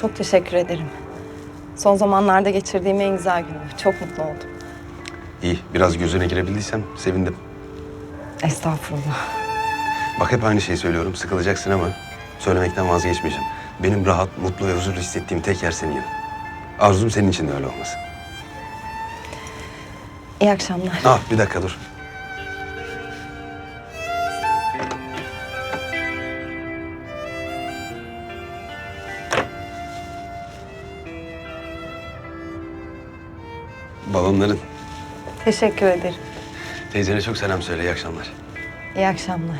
Çok teşekkür ederim. Son zamanlarda geçirdiğim en güzel gündü. Çok mutlu oldum. İyi, biraz gözüne girebildiysem sevindim. Estağfurullah. Bak hep aynı şeyi söylüyorum, sıkılacaksın ama söylemekten vazgeçmeyeceğim. Benim rahat, mutlu ve huzurlu hissettiğim tek yer senin yanın. Arzum senin için de öyle olması. İyi akşamlar. Ah bir dakika dur. babamların. Teşekkür ederim. Teyzene çok selam söyle. İyi akşamlar. İyi akşamlar.